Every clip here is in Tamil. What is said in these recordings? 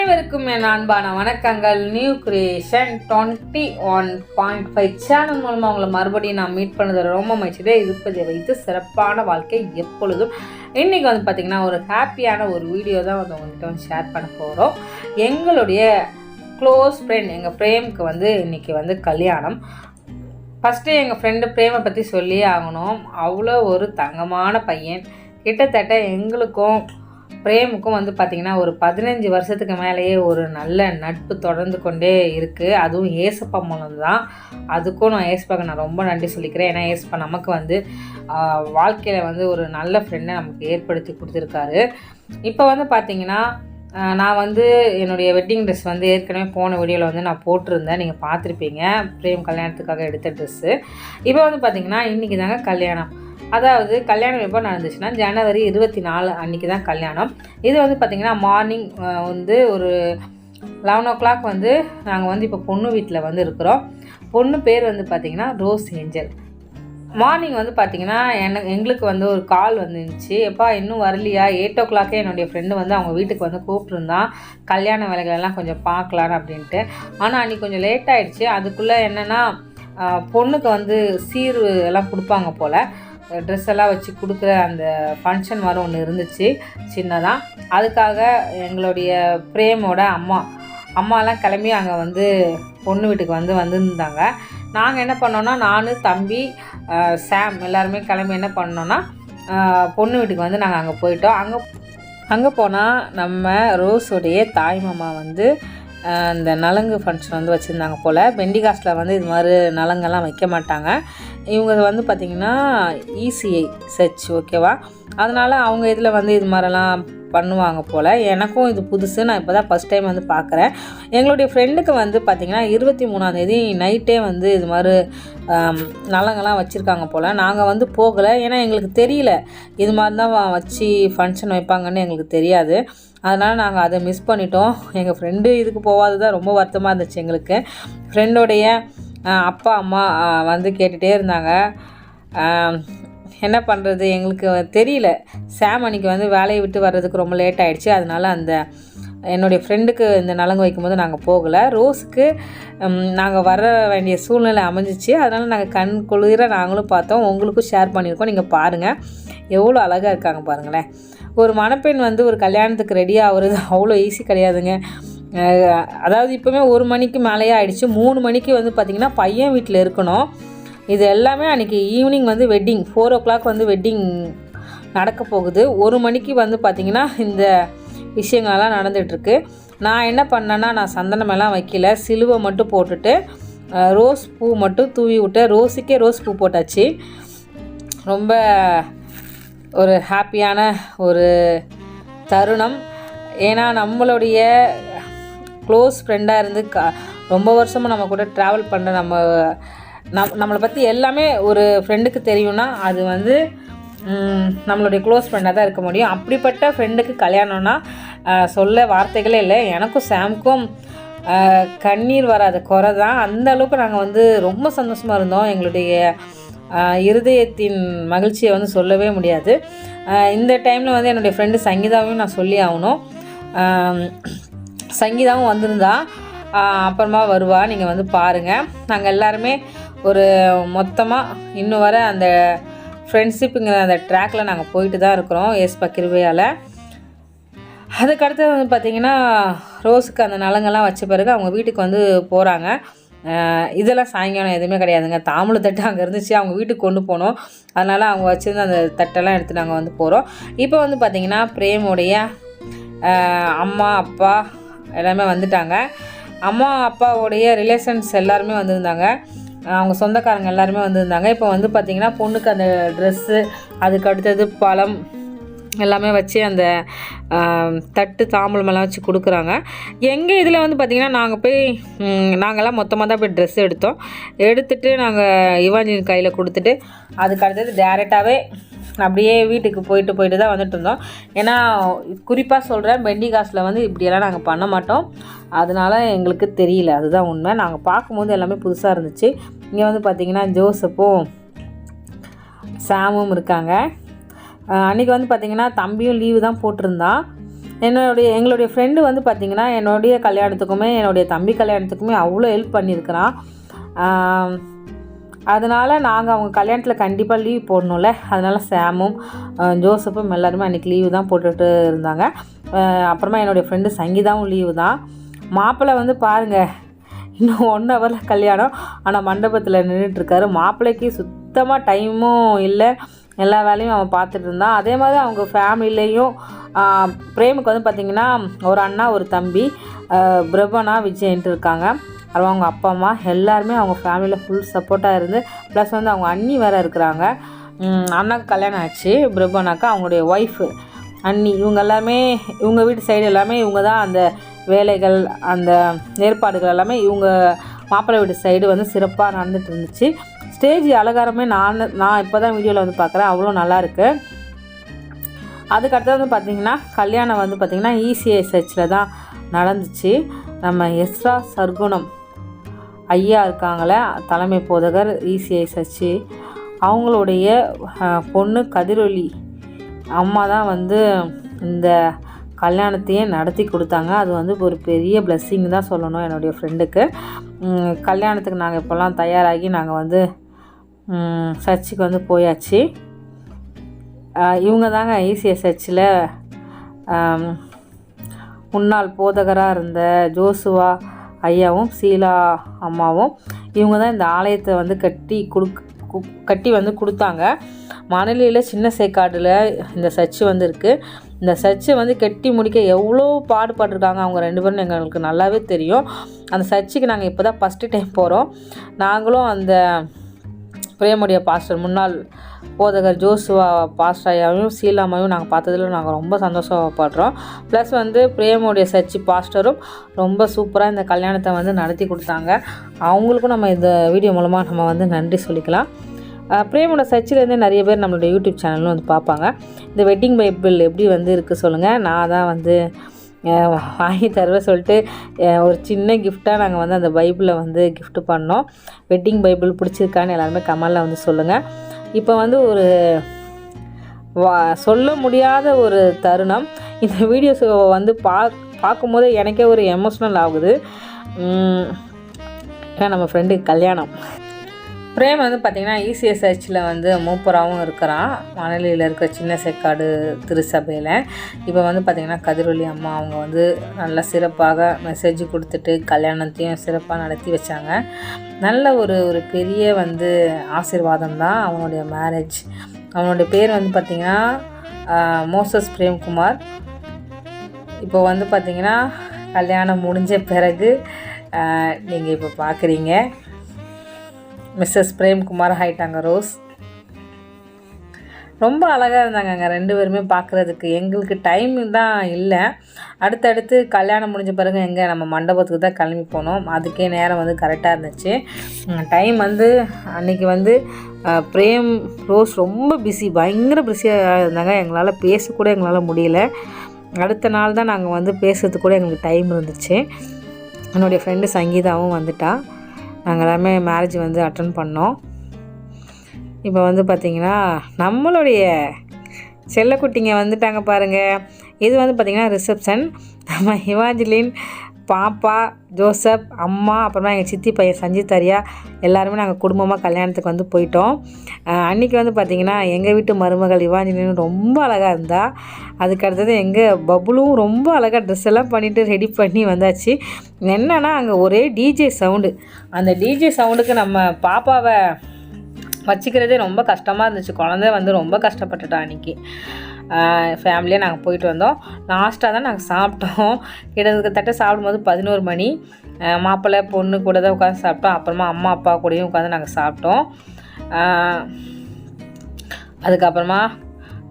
என் அன்பான வணக்கங்கள். New creation twenty one point five channel மூலமாக உங்களை மறுபடியும் நான் மீட் பண்ணது ரொம்ப மகிழ்ச்சியே இருப்பதை வைத்து சிறப்பான வாழ்க்கை எப்பொழுதும். இன்றைக்கி வந்து பார்த்திங்கன்னா ஒரு ஹாப்பியான ஒரு வீடியோ தான் வந்து உங்கள்கிட்ட வந்து ஷேர் பண்ண போகிறோம் எங்களுடைய க்ளோஸ் ஃப்ரெண்ட் எங்கள் பிரேமுக்கு வந்து இன்றைக்கி வந்து கல்யாணம். ஃபஸ்ட்டு எங்கள் ஃப்ரெண்டு பிரேமை பற்றி சொல்லியே ஆகணும். அவ்வளோ ஒரு தங்கமான பையன். கிட்டத்தட்ட எங்களுக்கும் பிரேமுக்கும் வந்து பார்த்திங்கன்னா ஒரு பதினஞ்சு வருஷத்துக்கு மேலேயே ஒரு நல்ல நட்பு தொடர்ந்து கொண்டே இருக்குது அதுவும் ஏசப்பா மூலம் தான் அதுக்கும் நான் ஏசப்பாக்கு நான் ரொம்ப நன்றி சொல்லிக்கிறேன். ஏன்னா ஏசப்பா நமக்கு வந்து வாழ்க்கையில் வந்து ஒரு நல்ல ஃப்ரெண்டை நமக்கு ஏற்படுத்தி கொடுத்துருக்காரு. இப்போ வந்து பார்த்திங்கன்னா நான் வந்து என்னுடைய வெட்டிங் ட்ரெஸ் வந்து ஏற்கனவே போன வீடியோவில் வந்து நான் போட்டிருந்தேன். நீங்கள் பார்த்துருப்பீங்க. பிரேம் கல்யாணத்துக்காக எடுத்த ட்ரெஸ்ஸு இப்போ வந்து பார்த்திங்கன்னா இன்றைக்கி தாங்க கல்யாணம். அதாவது கல்யாணம் எப்போ நடந்துச்சுன்னா ஜனவரி இருபத்தி நாலு அன்றைக்கி தான் கல்யாணம். இது வந்து பார்த்திங்கன்னா மார்னிங் வந்து ஒரு லெவன் ஓ கிளாக் வந்து நாங்கள் வந்து இப்போ பொண்ணு வீட்டில் வந்து இருக்கிறோம். பொண்ணு பேர் வந்து பார்த்திங்கன்னா ரோஸ் ஏஞ்சல் மார்னிங் வந்து பார்த்திங்கன்னா எனக்கு எங்களுக்கு வந்து ஒரு கால் வந்துருந்துச்சு. எப்பா இன்னும் வரலையா? எயிட் ஓ கிளாக்கே என்னுடைய ஃப்ரெண்டு வந்து அவங்க வீட்டுக்கு வந்து கூப்பிட்ருந்தான் கல்யாண வேலைகளெல்லாம் கொஞ்சம் பார்க்கலான்னு அப்படின்ட்டு. ஆனால் அன்றைக்கி கொஞ்சம் லேட் ஆகிடுச்சு அதுக்குள்ளே என்னென்னா பொண்ணுக்கு வந்து சீர் எல்லாம் கொடுப்பாங்க போல். ட்ரெஸ் எல்லாம் வச்சு கொடுக்குற அந்த ஃபங்க்ஷன் மாதிரி ஒன்று இருந்துச்சு சின்னதாக அதுக்காக எங்களுடைய பிரேமோட அம்மா அம்மாலாம் கிளம்பி அங்கே வந்து பொண்ணு வீட்டுக்கு வந்து வந்திருந்தாங்க. நாங்கள் என்ன பண்ணோன்னா நான் தம்பி சாம் எல்லாருமே கிளம்பி என்ன பண்ணோன்னா பொண்ணு வீட்டுக்கு வந்து நாங்கள் அங்கே போயிட்டோம். அங்கே அங்கே போனால் நம்ம ரோஸுடைய தாய் மாமா வந்து இந்த நலங்கு ஃபங்க்ஷன் வந்து வச்சுருந்தாங்க போல். பெண்டிகாஸ்ட்டில் வந்து இது மாதிரி நலங்கெல்லாம் வைக்க மாட்டாங்க. இவங்க வந்து பார்த்திங்கன்னா இசிஐ சர்ச் ஓகேவா அதனால் அவங்க இதில் வந்து இது மாதிரிலாம் பண்ணுவாங்க போல். எனக்கும் இது புதுசு. நான் இப்போ தான் ஃபஸ்ட் டைம் வந்து பார்க்குறேன் எங்களுடைய ஃப்ரெண்டுக்கு வந்து பார்த்திங்கன்னா இருபத்தி மூணாந்தேதி நைட்டே வந்து இது மாதிரி நலங்கள்லாம் நலங்கெல்லாம் வச்சுருக்காங்க போல். நாங்கள் வந்து போகலை. ஏன்னா எங்களுக்கு தெரியல. இது மாதிரி தான் வச்சு ஃபங்க்ஷன் வைப்பாங்கன்னு எங்களுக்கு தெரியாது. அதனால் நாங்கள் அதை மிஸ் பண்ணிட்டோம். எங்கள் ஃப்ரெண்டு இதுக்கு போகாது தான் ரொம்ப வருத்தமாக இருந்துச்சு எங்களுக்கு. ஃப்ரெண்டோடைய அப்பா அம்மா வந்து கேட்டுகிட்டே இருந்தாங்க. என்ன பண்ணுறது எங்களுக்கு தெரியல. சாம் அன்றைக்கி வந்து வேலையை விட்டு வர்றதுக்கு ரொம்ப லேட் ஆகிடுச்சு அதனால அந்த என்னுடைய ஃப்ரெண்டுக்கு இந்த நலங்கு வைக்கும்போது நாங்கள் போகலை. ரோஸுக்கு நாங்கள் வர வேண்டிய சூழ்நிலை அமைஞ்சிச்சு. அதனால் நாங்கள் கண் குளிர நாங்களும் பார்த்தோம். உங்களுக்கும் ஷேர் பண்ணியிருக்கோம். நீங்கள் பாருங்கள் எவ்வளோ அழகாக இருக்காங்க பாருங்களேன். ஒரு மணப்பெண் வந்து ஒரு கல்யாணத்துக்கு ரெடி ஆகுறது அவ்வளோ ஈஸி கிடையாதுங்க. அதாவது இப்போவுமே ஒரு மணிக்கு மேலேயே ஆயிடுச்சு. மூணு மணிக்கு வந்து பார்த்திங்கன்னா பையன் வீட்டில் இருக்கணும். இது எல்லாமே அன்றைக்கி ஈவினிங் வந்து வெட்டிங் ஃபோர் ஓ கிளாக் வந்து வெட்டிங் நடக்க போகுது. ஒரு மணிக்கு வந்து பார்த்திங்கன்னா இந்த விஷயங்கள்லாம் நடந்துகிட்ருக்கு நான் என்ன பண்ணேன்னா நான் சந்தனமெல்லாம் வைக்கல. சிலுவை மட்டும் போட்டுட்டு ரோஸ் பூ மட்டும் தூவி விட்டேன் ரோஸுக்கே ரோஸ் பூ போட்டாச்சு. ரொம்ப ஒரு ஹாப்பியான ஒரு தருணம். ஏன்னா நம்மளுடைய க்ளோஸ் ஃப்ரெண்டாக இருந்து க ரொம்ப வருஷமாக நம்ம கூட ட்ராவல் பண்ண நம்ம நம் நம்மளை பற்றி எல்லாமே ஒரு ஃப்ரெண்டுக்கு தெரியும்னா அது வந்து நம்மளுடைய க்ளோஸ் ஃப்ரெண்டாக தான் இருக்க முடியும். அப்படிப்பட்ட ஃப்ரெண்டுக்கு கல்யாணம்னா சொல்ல வார்த்தைகளே இல்லை. எனக்கும் சாம்க்கும் கண்ணீர் வராத குறை தான். அந்த அளவுக்கு நாங்கள் வந்து ரொம்ப சந்தோஷமாக இருந்தோம். எங்களுடைய இருதயத்தின் மகிழ்ச்சியை வந்து சொல்லவே முடியாது. இந்த டைமில் வந்து என்னுடைய ஃப்ரெண்டு சங்கீதாவையும் நான் சொல்லி ஆகணும். சங்கீதாவும் வந்திருந்தா. அப்புறமா வருவா. நீங்கள் வந்து பாருங்கள் நாங்கள் எல்லாருமே ஒரு மொத்தமாக இன்னும் வர அந்த ஃப்ரெண்ட்ஷிப்புங்கிற அந்த ட்ராக்கில் நாங்கள் போயிட்டு தான் இருக்கிறோம். எஸ் பக்கிருவையால் அதுக்கடுத்து வந்து பார்த்திங்கன்னா ரோஸுக்கு அந்த நலங்கள்லாம் வச்ச பிறகு அவங்க வீட்டுக்கு வந்து போகிறாங்க இதெல்லாம் சாயங்காலம் எதுவுமே கிடையாதுங்க. தாம்பூல தட்டு அங்கே இருந்துச்சு. அவங்க வீட்டுக்கு கொண்டு போனோம். அதனால் அவங்க வச்சுருந்த அந்த தட்டெல்லாம் எடுத்து நாங்கள் வந்து போகிறோம் இப்போ வந்து பார்த்திங்கன்னா பிரேமுடைய அம்மா அப்பா எல்லாமே வந்துட்டாங்க. அம்மா அப்பாவுடைய ரிலேஷன்ஸ் எல்லாருமே வந்திருந்தாங்க. அவங்க சொந்தக்காரங்க எல்லாருமே வந்திருந்தாங்க. இப்போ வந்து பார்த்திங்கன்னா பொண்ணுக்கு அந்த ட்ரெஸ்ஸு அதுக்கு அடுத்தது பழம் எல்லாமே வச்சு அந்த தட்டு தாம்பூலமெல்லாம் வச்சு கொடுக்குறாங்க. எங்கள் இதில் வந்து பார்த்திங்கன்னா நாங்கள் போய் நாங்கள்லாம் மொத்தமாக தான் போய் ட்ரெஸ் எடுத்தோம். எடுத்துட்டு நாங்கள் இவாஞ்சின் கையில் கொடுத்துட்டு அதுக்கு அடுத்தது டேரெக்டாகவே அப்படியே வீட்டுக்கு போயிட்டு போயிட்டு தான் வந்துட்டு இருந்தோம். ஏன்னா குறிப்பாக சொல்கிறேன் பெண்டி காசில் வந்து இப்படியெல்லாம் நாங்கள் பண்ண மாட்டோம். அதனால எங்களுக்கு தெரியல. அதுதான் உண்மை. நாங்கள் பார்க்கும்போது எல்லாமே புதுசாக இருந்துச்சு. இங்கே வந்து பார்த்திங்கன்னா ஜோசப்பும் சாமும் இருக்காங்க. அன்றைக்கி வந்து பார்த்திங்கன்னா தம்பியும் லீவு தான் போட்டிருந்தான் என்னுடைய எங்களுடைய ஃப்ரெண்டு வந்து பார்த்திங்கன்னா என்னுடைய கல்யாணத்துக்குமே என்னுடைய தம்பி கல்யாணத்துக்குமே அவ்வளோ ஹெல்ப் பண்ணியிருக்கிறான் அதனால் நாங்கள் அவங்க கல்யாணத்தில் கண்டிப்பாக லீவ் போடணும்ல. அதனால் சாமும் ஜோசப்பும் எல்லாருமே அன்றைக்கி லீவு தான் போட்டுட்டு இருந்தாங்க. அப்புறமா என்னுடைய ஃப்ரெண்டு சங்கீதாவும் லீவு தான். மாப்பிள்ளை வந்து பாருங்கள் இன்னும் ஒன் ஹவரில் கல்யாணம். ஆனால் மண்டபத்தில் நின்றுட்டுருக்காரு மாப்பிள்ளைக்கு சுத்தமாக டைமும் இல்லை. எல்லா வேலையும் அவன் பார்த்துட்டு இருந்தான். அதே மாதிரி அவங்க ஃபேமிலியிலையும் பிரேமுக்கு வந்து பார்த்திங்கன்னா ஒரு அண்ணா ஒரு தம்பி பிரபனா விஜயன்ட்டு இருக்காங்க. அப்புறம் அவங்க அப்பா அம்மா எல்லாருமே அவங்க ஃபேமிலியில் ஃபுல் சப்போர்ட்டாக இருந்து ப்ளஸ் வந்து அவங்க அண்ணி வேறு இருக்கிறாங்க. அண்ணாக்கு கல்யாணம் ஆச்சு பிரபனாக்கா அவங்களுடைய ஒய்ஃபு அண்ணி. இவங்க எல்லாமே இவங்க வீட்டு சைடு எல்லாமே இவங்க தான் அந்த வேலைகள் அந்த ஏற்பாடுகள் எல்லாமே இவங்க மாப்பிள்ளை வீட்டு சைடு வந்து சிறப்பாக நடந்துட்டு இருந்துச்சு. ஸ்டேஜ் அலங்காரமே நான் நான் இப்போ தான் வீடியோவில் வந்து பார்க்குறேன் அவ்வளோ நல்லாயிருக்கு அதுக்கடுத்தது வந்து பார்த்திங்கன்னா கல்யாணம் வந்து பார்த்திங்கன்னா இசிஐ தான் நடந்துச்சு. நம்ம எஸ்ரா சர்க்குணம் ஐயா இருக்காங்களே தலைமை போதகர் இசிஐ சர்ச்சு அவங்களுடைய பொண்ணு கதிரொலி அம்மா தான் வந்து இந்த கல்யாணத்தையே நடத்தி கொடுத்தாங்க. அது வந்து ஒரு பெரிய blessing தான் சொல்லணும் என்னுடைய ஃப்ரெண்டுக்கு கல்யாணத்துக்கு நாங்கள் இப்போல்லாம் தயாராகி நாங்கள் வந்து சர்ச்சுக்கு வந்து போயாச்சு. இவங்க தாங்க ஈசிஎஸ் சர்ச்சில் முன்னாள் போதகராக இருந்த ஜோசுவா ஐயாவும் சீலா அம்மாவும் இவங்க தான் இந்த ஆலயத்தை வந்து கட்டி கொடுக் கு- கட்டி வந்து கொடுத்தாங்க. மணலியில் சின்ன சேக்காடில் இந்த சர்ச்சு வந்து இருக்குது இந்த சர்ச்சை வந்து கட்டி முடிக்க எவ்வளோ பாடுபட்டிருக்காங்க அவங்க ரெண்டு பேரும் எங்களுக்கு நல்லாவே தெரியும். அந்த சர்ச்சுக்கு நாங்கள் இப்போ தான் ஃபஸ்ட்டு டைம் போகிறோம் நாங்களும் அந்த பிரேமுடைய பாஸ்டர் முன்னாள் போதகர் ஜோசுவா பாஸ்டர் ஐயாவையும் சீலாமாவையும் நாங்கள் பார்த்ததுல நாங்கள் ரொம்ப சந்தோஷப்படுறோம். ப்ளஸ் வந்து பிரேமுடைய சர்ச்சு பாஸ்டரும் ரொம்ப சூப்பராக இந்த கல்யாணத்தை வந்து நடத்தி கொடுத்தாங்க. அவங்களுக்கும் நம்ம இந்த வீடியோ மூலமாக நம்ம வந்து நன்றி சொல்லிக்கலாம். பிரேமோட சர்ச்சிலேருந்து நிறைய பேர் நம்மளோட யூடியூப் சேனலும் வந்து பார்ப்பாங்க. இந்த வெட்டிங் பைபிள் எப்படி வந்து இருக்குது சொல்லுங்கள் நான் தான் வந்து வாங்கி தருவேன் சொல்லிட்டு ஒரு சின்ன கிஃப்டாக நாங்கள் வந்து அந்த பைபிளை வந்து கிஃப்ட் பண்ணோம். வெட்டிங் பைபிள் பிடிச்சிருக்கான்னு எல்லாருமே கமலில் வந்து சொல்லுங்கள் இப்போ வந்து ஒரு வா சொல்ல முடியாத ஒரு தருணம். இந்த வீடியோஸ் வந்து பா பார்க்கும்போது எனக்கே ஒரு எமோஷ்னல் ஆகுது. ஏன்னா நம்ம ஃப்ரெண்டுக்கு கல்யாணம். பிரேம் வந்து பார்த்திங்கன்னா ஈசிஎஸ் சர்ச்சில் வந்து மூப்பராகவும் இருக்கிறான். மணலியில் இருக்கிற சின்ன செக்காடு திருசபையில் இப்போ வந்து பார்த்திங்கன்னா கதிரொலி அம்மா அவங்க வந்து நல்லா சிறப்பாக மெசேஜ் கொடுத்துட்டு கல்யாணத்தையும் சிறப்பாக நடத்தி வச்சாங்க. நல்ல ஒரு ஒரு பெரிய வந்து ஆசீர்வாதம் தான் அவனுடைய மேரேஜ் அவனுடைய பேர் வந்து பார்த்திங்கன்னா மோசஸ் பிரேம்குமார். இப்போ வந்து பார்த்திங்கன்னா கல்யாணம் முடிஞ்ச பிறகு நீங்கள் இப்போ பார்க்குறீங்க மிஸ்ஸஸ் பிரேம்குமார் ஆகிட்டாங்க ரோஸ். ரொம்ப அழகாக இருந்தாங்க அங்கே ரெண்டு பேருமே பார்க்குறதுக்கு எங்களுக்கு டைம் தான் இல்லை. அடுத்தடுத்து கல்யாணம் முடிஞ்ச பிறகு எங்கே நம்ம மண்டபத்துக்கு தான் கிளம்பி போனோம். அதுக்கே நேரம் வந்து கரெக்டாக இருந்துச்சு. டைம் வந்து அன்றைக்கி வந்து பிரேம் ரோஸ் ரொம்ப பிஸி பயங்கர பிஸியாக இருந்தாங்க. எங்களால் பேசக்கூட எங்களால் முடியல. அடுத்த நாள் தான் நாங்கள் வந்து பேசுறதுக்கு கூட எங்களுக்கு டைம் இருந்துச்சு. என்னுடைய ஃப்ரெண்டு சங்கீதாவும் வந்துட்டா. நாங்கள் எல்லாமே மேரேஜ் வந்து அட்டன் பண்ணோம். இப்போ வந்து பார்த்திங்கன்னா நம்மளுடைய செல்லக்குட்டிங்க வந்துட்டாங்க பாருங்கள் இது வந்து பார்த்திங்கன்னா ரிசப்ஷன் நம்ம ஹிமாஜிலின் பாப்பா ஜோசப் அம்மா அப்புறமா எங்கள் சித்தி பையன் சஞ்சித் அரியா எல்லாருமே நாங்கள் குடும்பமாக கல்யாணத்துக்கு வந்து போயிட்டோம். அன்றைக்கி வந்து பார்த்திங்கன்னா எங்கள் வீட்டு மருமகள் இவாஞ்சினும் ரொம்ப அழகாக இருந்தா. அதுக்கு அடுத்தது எங்கள் பபுலும் ரொம்ப அழகாக ட்ரெஸ் எல்லாம் பண்ணிவிட்டு ரெடி பண்ணி வந்தாச்சு. என்னென்னா அங்கே ஒரே டிஜே சவுண்டு அந்த டிஜே சவுண்டுக்கு நம்ம பாப்பாவை வச்சுக்கிறதே ரொம்ப கஷ்டமாக இருந்துச்சு. குழந்தை வந்து ரொம்ப கஷ்டப்பட்டுட்டா அன்றைக்கி ஃபேமிலியாக நாங்கள் போயிட்டு வந்தோம். லாஸ்ட்டாக தான் நாங்கள் சாப்பிட்டோம். கிட்டத்தட்ட சாப்பிடும்போது பதினோரு மணி. மாப்பிள்ளை பொண்ணு கூட தான் உட்காந்து சாப்பிட்டோம். அப்புறமா அம்மா அப்பா கூடயும் உட்காந்து நாங்கள் சாப்பிட்டோம். அதுக்கப்புறமா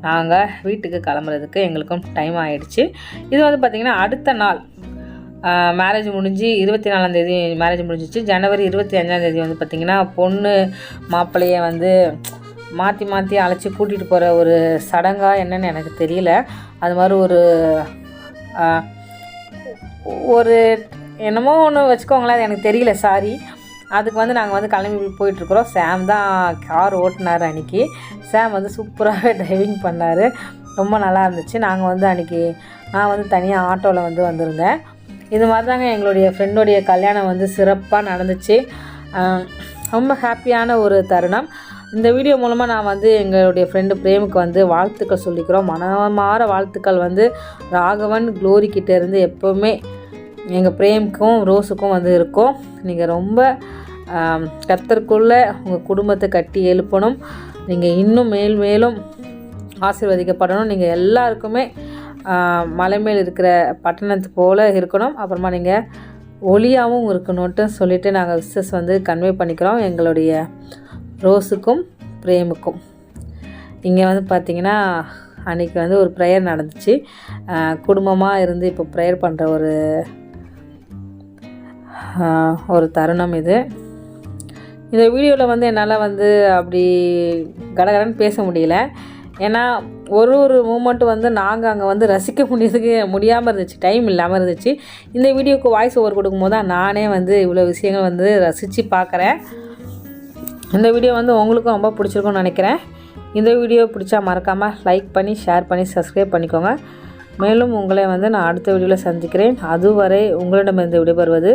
நாங்கள் வீட்டுக்கு கிளம்புறதுக்கு எங்களுக்கும் டைம் ஆகிடுச்சு இது வந்து பார்த்திங்கன்னா அடுத்த நாள். மேரேஜ் முடிஞ்சு இருபத்தி நாலாந்தேதி மேரேஜ் முடிஞ்சிச்சு. ஜனவரி இருபத்தி அஞ்சாந்தேதி வந்து பார்த்திங்கன்னா பொண்ணு மாப்பிள்ளைய வந்து மாற்றி மாற்றி அழைச்சி கூட்டிகிட்டு போகிற ஒரு சடங்காக என்னன்னு எனக்கு தெரியல. அது மாதிரி ஒரு ஒரு என்னமோ ஒன்று வச்சுக்கோங்களேன் அது எனக்கு தெரியல சாரி அதுக்கு வந்து நாங்கள் வந்து கிளம்பி போயிட்டுருக்குறோம் சாம் தான் கார் ஓட்டினார் அன்றைக்கி சாம் வந்து சூப்பராகவே டிரைவிங் பண்ணார். ரொம்ப நல்லா இருந்துச்சு. நாங்கள் வந்து அன்றைக்கி நான் வந்து தனியாக ஆட்டோவில் வந்து வந்திருந்தேன். இது மாதிரி தாங்க எங்களுடைய ஃப்ரெண்டோடைய கல்யாணம் வந்து சிறப்பாக நடந்துச்சு. ரொம்ப ஹாப்பியான ஒரு தருணம். இந்த வீடியோ மூலமாக நான் வந்து எங்களுடைய ஃப்ரெண்டு பிரேமுக்கு வந்து வாழ்த்துக்கள் சொல்லிக்கிறோம். மனமார வாழ்த்துக்கள் வந்து ராகவன் க்ளோரி கிட்டேருந்து எப்போவுமே எங்கள் பிரேமுக்கும் ரோஸுக்கும் வந்து இருக்கும். நீங்கள் ரொம்ப கத்தருக்குள்ளே உங்கள் குடும்பத்தை கட்டி எழுப்பணும். நீங்கள் இன்னும் மேல் மேலும் ஆசீர்வதிக்கப்படணும். நீங்கள் எல்லாருக்குமே மலை மேல் இருக்கிற பட்டணத்து போல் இருக்கணும். அப்புறமா நீங்கள் ஒளியாகவும் இருக்கணுன்ட்டு சொல்லிவிட்டு நாங்கள் விசஸ் வந்து கன்வே பண்ணிக்கிறோம். எங்களுடைய ரோஸுக்கும் பிரேமுக்கும். இங்கே வந்து பார்த்திங்கன்னா அன்றைக்கி வந்து ஒரு ப்ரேயர் நடந்துச்சு. குடும்பமாக இருந்து இப்போ ப்ரேயர் பண்ணுற ஒரு ஒரு தருணம் இது. இந்த வீடியோவில் வந்து என்னால் வந்து அப்படி கடகடன்னு பேச முடியல. ஏன்னா ஒரு ஒரு மூமெண்ட்டும் வந்து நாங்கள் அங்கே வந்து ரசிக்க முடியறதுக்கு முடியாமல் இருந்துச்சு டைம் இல்லாமல் இருந்துச்சு. இந்த வீடியோவுக்கு வாய்ஸ் ஓவர் கொடுக்கும்போது தான் நானே வந்து இவ்வளோ விஷயங்கள் வந்து ரசித்து பார்க்குறேன் இந்த வீடியோ வந்து உங்களுக்கும் ரொம்ப பிடிச்சிருக்கும்னு நினைக்கிறேன். இந்த வீடியோ பிடிச்சா மறக்காமல் லைக் பண்ணி ஷேர் பண்ணி சப்ஸ்கிரைப் பண்ணிக்கோங்க. மேலும் உங்களை வந்து நான் அடுத்த வீடியோவில் சந்திக்கிறேன். அதுவரை உங்களிடமிருந்து விடைபெறுவது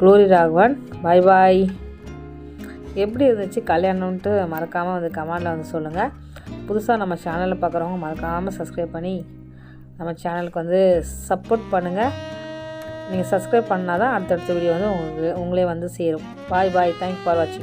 குளோரி ராகவன். பாய் பாய் எப்படி இருந்துச்சு கல்யாணம்ன்ட்டு மறக்காமல் வந்து கமெண்டில் வந்து சொல்லுங்கள் புதுசாக நம்ம சேனலில் பார்க்குறவங்க மறக்காமல் சப்ஸ்கிரைப் பண்ணி நம்ம சேனலுக்கு வந்து சப்போர்ட் பண்ணுங்கள் நீங்கள் சப்ஸ்கிரைப் பண்ணால் தான் அடுத்தடுத்த வீடியோ வந்து உங்களுக்கு உங்களே வந்து சேரும். பாய் பாய் தேங்க்ஸ் ஃபார் வாட்சிங்